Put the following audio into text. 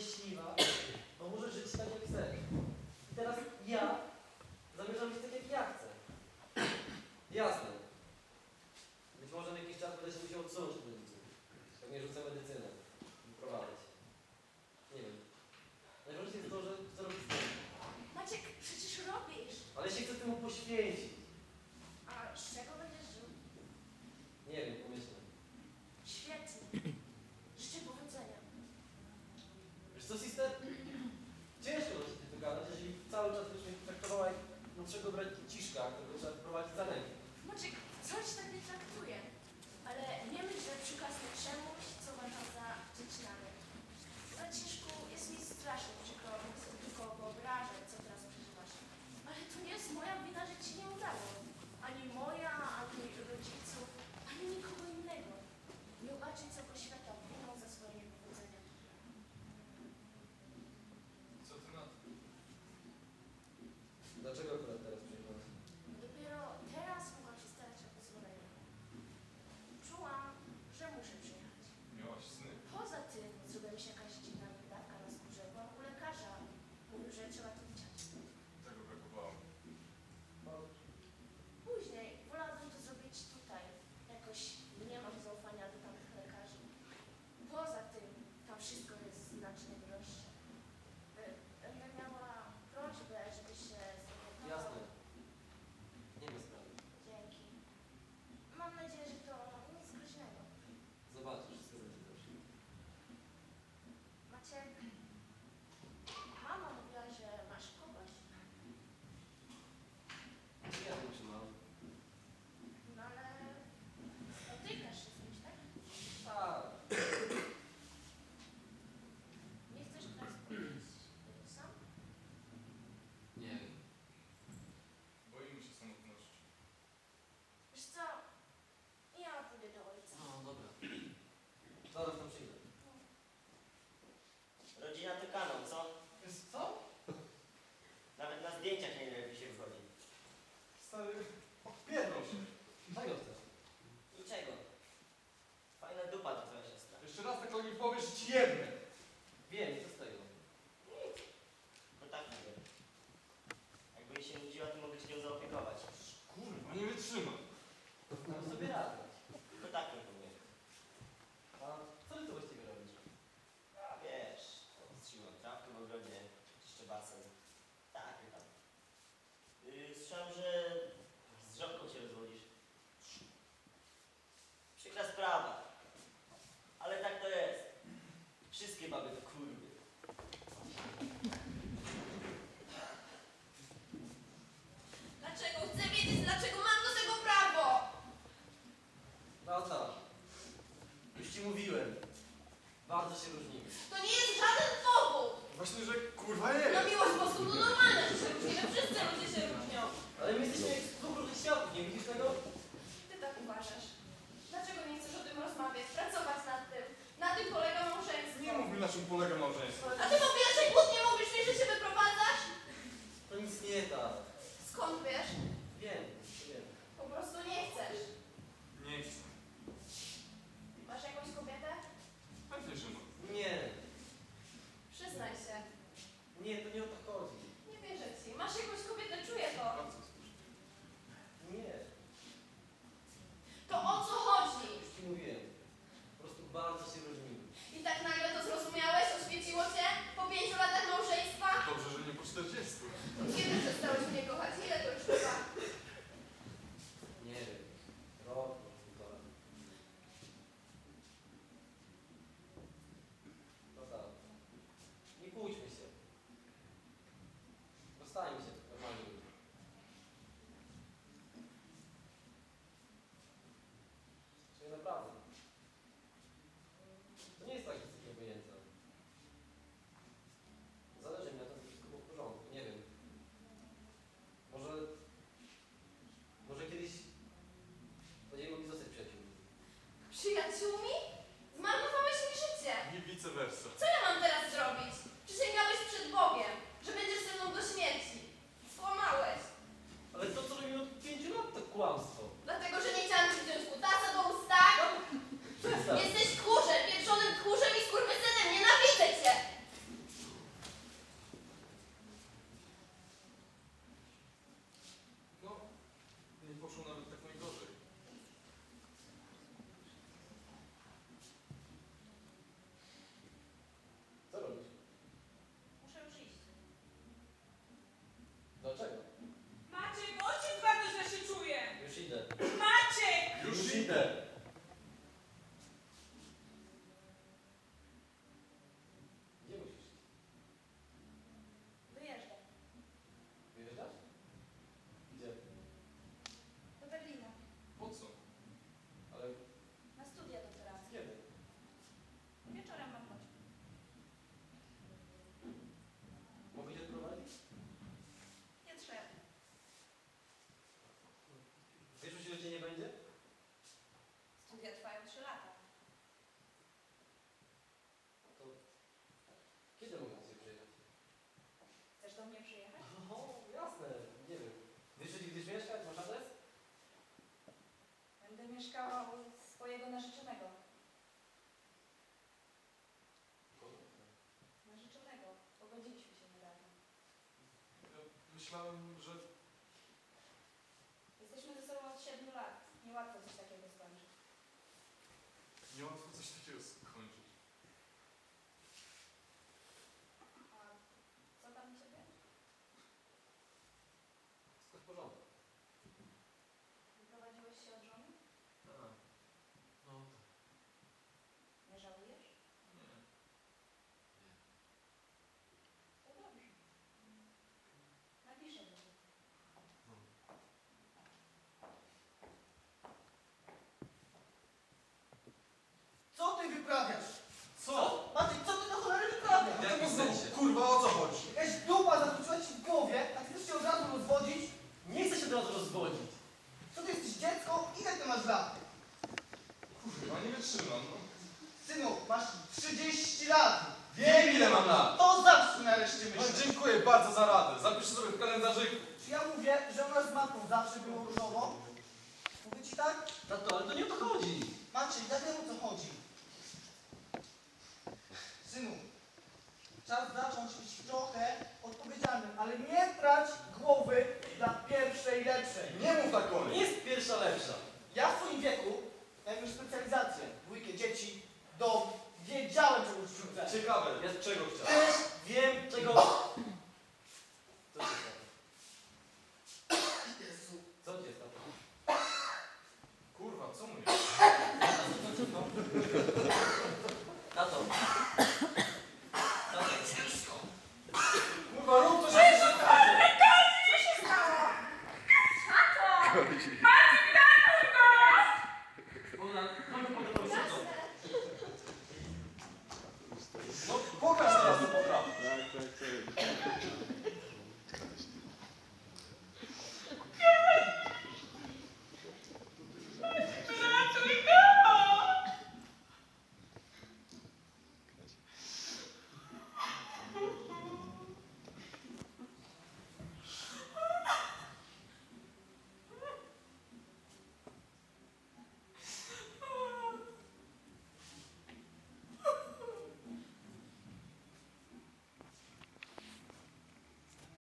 医師。niczego brać Kiszka, którego trzeba prowadzić za rękę. Moczyk, coś tak nie traktuje. Ale nie myśl, że przyklasnę czemuś, co uważam za wycinane. Braciszku, jest mi strasznie basen. Tak, pytam. Yy, słyszałem, że Dlaczego nie chcesz o tym rozmawiać, pracować nad tym? Na tym polega małżeństwo. Nie mów mi, na czym polega małżeństwo. A ty po pierwszej kłótnie mówisz mi, że się wyprowadzasz? To nic nie da. Skąd wiesz? Wiem. 거였어. Mieszkała u swojego narzeczonego. Narzeczonego. Pogodziliśmy się niedawno. Ja myślałem, że... Jesteśmy ze sobą od 7 lat. Niełatwo coś takiego skończyć. Niełatwo coś takiego skończyć. A co tam u ciebie? Wszystko w porządku. Wyprowadziłeś się od żony? A, no tak. Nie żałujesz? Nie. To dobrze. Napiszę do ciebie. Co ty wyprawiasz? Co? Maciek, co ty na cholerę wyprawiasz? W jakim sensie? Kurwa, o co chodzi? Jakaś dupa zatruczyła ci w głowie, a ty chcesz się od razu rozwodzić? Nie chcę się od razu rozwodzić. Co ty jesteś dziecko? Ile ty masz lat? Kurwa, nie wytrzymam. No. Synu, masz 30 lat. Wiem ile mam lat! To zawsze nareszcie No, myślę. dziękuję bardzo za radę. Zapiszę sobie w kalendarzyku. Czy ja mówię, że u nas z matką zawsze było różowo? Mówię ci tak? Tato, ale to nie o to chodzi. Maciej, ja wiem o co chodzi. Synu, czas zacząć być trochę odpowiedzialnym, ale nie trać głowy dla pierwszej lepszej. Nie mów tak o Nie jest pierwsza lepsza. Ja w swoim wieku, jak już specjalizację, dwójkę dzieci, dom, wiedziałem czego chcę. Ciekawe, jest czego chciałem. Też Wiem, czego